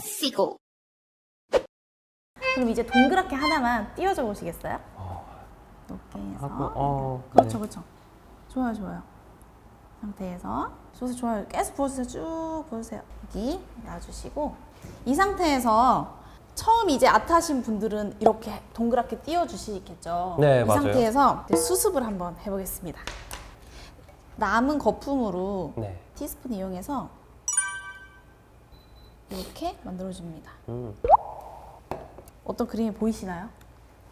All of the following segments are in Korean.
쓰시고. 그럼 이제 동그랗게 하나만 띄워줘 보시겠어요? 어, 높게 해서. 하고, 어, 그렇죠 네. 그렇죠. 좋아요 좋아요. 상태에서 좋아요 좋아요. 계속 부어주세요. 쭉 부어주세요. 여기 놔주시고. 이 상태에서 처음 이제 아타신 분들은 이렇게 동그랗게 띄워주시겠죠? 네, 이 맞아요. 상태에서 이제 수습을 한번 해보겠습니다. 남은 거품으로 네. 티스푼 이용해서 이렇게 만들어줍니다 음, 어떤 그림이 보이시나요?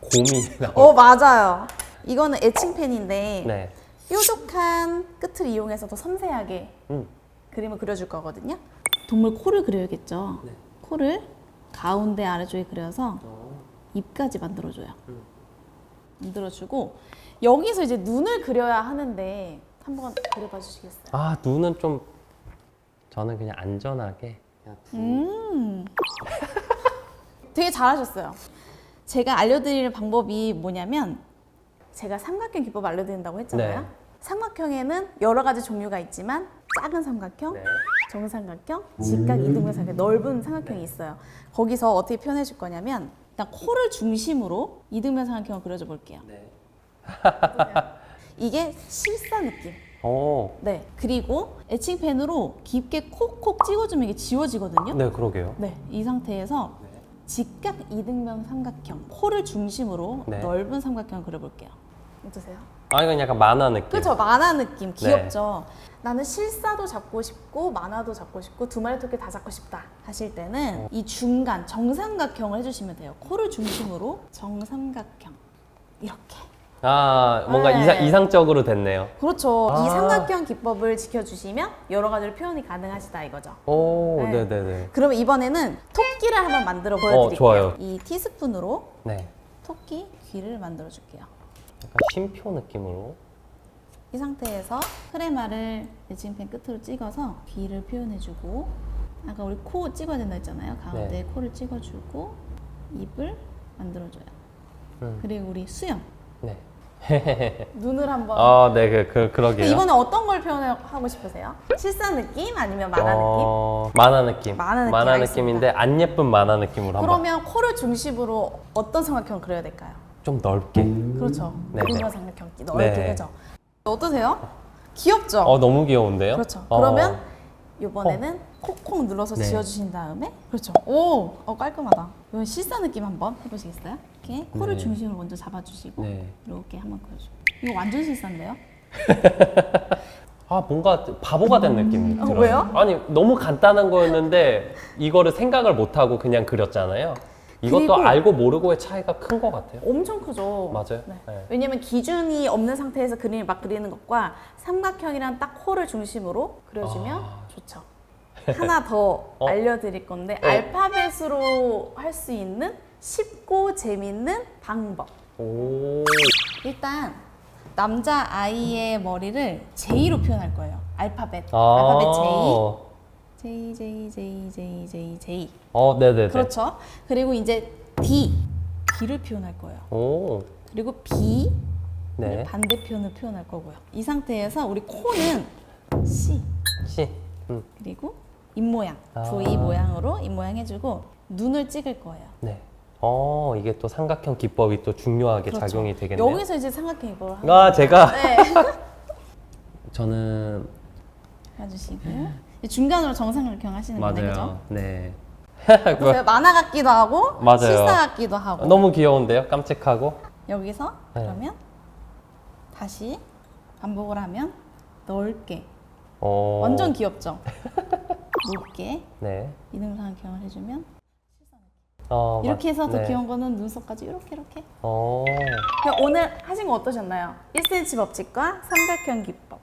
곰이 나오. 어 맞아요. 이거는 에칭펜인데 네. 뾰족한 끝을 이용해서 더 섬세하게 음. 그림을 그려줄 거거든요. 동물 코를 그려야겠죠. 네. 코를 가운데 아래쪽에 그려서 입까지 만들어줘요. 음. 만들어주고 여기서 이제 눈을 그려야 하는데 한번 그려봐 주시겠어요? 아 눈은 좀 저는 그냥 안전하게 음. 되게 잘하셨어요. 제가 알려드릴 방법이 뭐냐면 제가 삼각형 기법 알려드린다고 했잖아요. 네. 삼각형에는 여러 가지 종류가 있지만 작은 삼각형, 네. 정삼각형, 직각, 이등변 삼각형, 넓은 삼각형이 있어요. 거기서 어떻게 표현해 줄 거냐면 일단 코를 중심으로 이등변 삼각형을 그려줘 볼게요. 네. 이게 실사 느낌. 어, 네. 그리고 에칭펜으로 깊게 콕콕 찍어주면 이게 지워지거든요. 네 그러게요. 네, 이 상태에서 직각 이등변 삼각형, 코를 중심으로 네. 넓은 삼각형을 그려볼게요. 어떠세요? 아 이건 약간 만화 느낌. 그렇죠, 만화 느낌 네. 귀엽죠. 나는 실사도 잡고 싶고 만화도 잡고 싶고 두 마리 토끼 다 잡고 싶다 하실 때는 어. 이 중간 정삼각형을 해주시면 돼요. 코를 중심으로 정삼각형 이렇게. 아 뭔가 네. 이상, 이상적으로 됐네요. 그렇죠. 아. 이 삼각형 기법을 지켜주시면 여러 가지로 표현이 가능하시다 이거죠. 오, 네. 네, 네, 네. 그러면 이번에는 토끼를 한번 만들어 보여드릴게요. 어, 좋아요. 이 티스푼으로 네. 토끼 귀를 만들어 줄게요. 약간 쉼표 느낌으로. 이 상태에서 크레마를 에칭펜 끝으로 찍어서 귀를 표현해주고 아까 우리 코 찍어야 된다 했잖아요. 가운데 네. 코를 찍어주고 입을 만들어줘요. 음. 그리고 우리 수염 네. 눈을 한번 아, 네, 그, 그 그러게요. 이번에 어떤 걸 표현하고 싶으세요? 실사 느낌 아니면 만화 느낌? 어, 만화 느낌. 만화 느낌. 느낌인데 안 예쁜 만화 느낌으로 한번 그러면 코를 중심으로 어떤 삼각형을 그려야 될까요? 좀 넓게. 그렇죠. 네. 이등변 삼각형 넓게 네. 그죠? 어떠세요? 귀엽죠? 어, 너무 귀여운데요? 그렇죠. 어. 그러면 이번에는 콕콕 눌러서 네. 지워주신 다음에 그렇죠. 오, 어, 깔끔하다. 이번 실사 느낌 한번 해보시겠어요? 이렇게 코를 네. 중심으로 먼저 잡아주시고 네. 이렇게 한번 그려줘. 이거 완전 실사인데요? 아, 뭔가 바보가 된 느낌이 어, 들어요. 왜요? 아니, 너무 간단한 거였는데 이거를 생각을 못 하고 그냥 그렸잖아요. 이것도 그리고- 알고 모르고의 차이가 큰 것 같아요. 엄청 크죠. 맞아요. 네. 네. 왜냐면 기준이 없는 상태에서 그림을 막 그리는 것과 삼각형이랑 딱 코를 중심으로 그려주면 아. 좋죠. 하나 더 어? 알려드릴 건데 어. 알파벳으로 할 수 있는 쉽고 재밌는 방법. 오. 일단 남자 아이의 머리를 J로 표현할 거예요. 알파벳. 아. 알파벳 J. J J J J J J. 어, 네 네 네. 그렇죠. 그리고 이제 D. D를 표현할 거예요. 오. 그리고 B. 네. 반대편을 표현할 거고요. 이 상태에서 우리 코는 C. 시. 음. 그리고 입 모양. 아. V 모양으로 입 모양 해주고 눈을 찍을 거예요. 네. 어, 이게 또 삼각형 기법이 또 중요하게 그렇죠. 작용이 되겠네요. 여기서 이제 삼각형 입을 하는 아, 제가 네. 저는 해주시고 이제 중간으로 정상각형 하시는 거네, 그죠? 맞아요. 네. 어떠세요? 만화 같기도 하고 맞아요. 실사 같기도 하고 너무 귀여운데요? 깜찍하고. 여기서 네. 그러면 다시 반복을 하면 넓게 어. 완전 귀엽죠? 높게 네. 이등상각형을 해주면 어, 이렇게 해서 맞- 더 네. 귀여운 거는 눈썹까지 이렇게 이렇게 어. 그럼 오늘 하신 거 어떠셨나요? 1cm 법칙과 삼각형 기법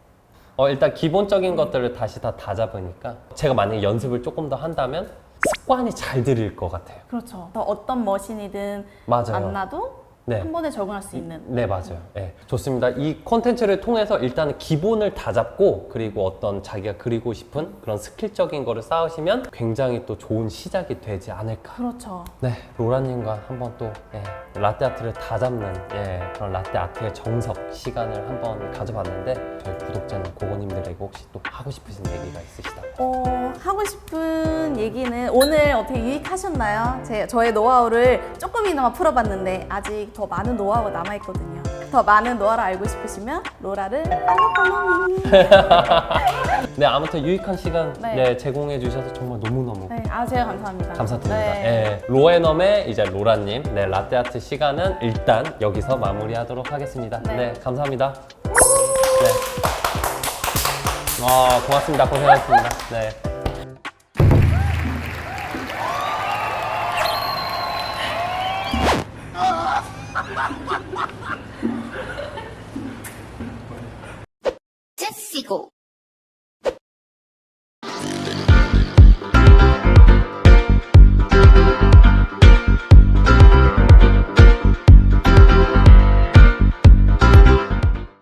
어, 일단 기본적인 것들을 다시 다 다 잡으니까 제가 만약에 연습을 조금 더 한다면 습관이 잘 들일 것 같아요. 그렇죠 더 어떤 머신이든 맞아요. 만나도 네. 한 번에 적응할 수 있는. 네, 맞아요. 네, 좋습니다. 이 콘텐츠를 통해서 일단은 기본을 다 잡고 그리고 어떤 자기가 그리고 싶은 그런 스킬적인 거를 쌓으시면 굉장히 또 좋은 시작이 되지 않을까. 그렇죠. 네, 로라님과 한번 또 예, 라떼 아트를 다 잡는 예, 그런 라떼 아트의 정석 시간을 한번 가져봤는데 저희 구독자님 고고님들에게 혹시 또 하고 싶으신 얘기가 있으시다? 어, 하고 싶은 얘기는 오늘 어떻게 유익하셨나요? 제, 저의 노하우를 조금이나마 풀어봤는데 아직 더 많은 노하우가 남아있거든요. 더 많은 노하우를 알고 싶으시면 로라를 팔로우 네, 아무튼 유익한 시간 네. 네, 제공해 주셔서 정말 너무너무 네, 아 제가 감사합니다. 감사드립니다. 네. 예, 로에넘의 이제 로라님, 네, 라떼 아트 시간은 일단 여기서 마무리하도록 하겠습니다. 네. 네, 감사합니다. 네. 아, 고맙습니다. 고생하셨습니다. 네. Ha ha ha ha!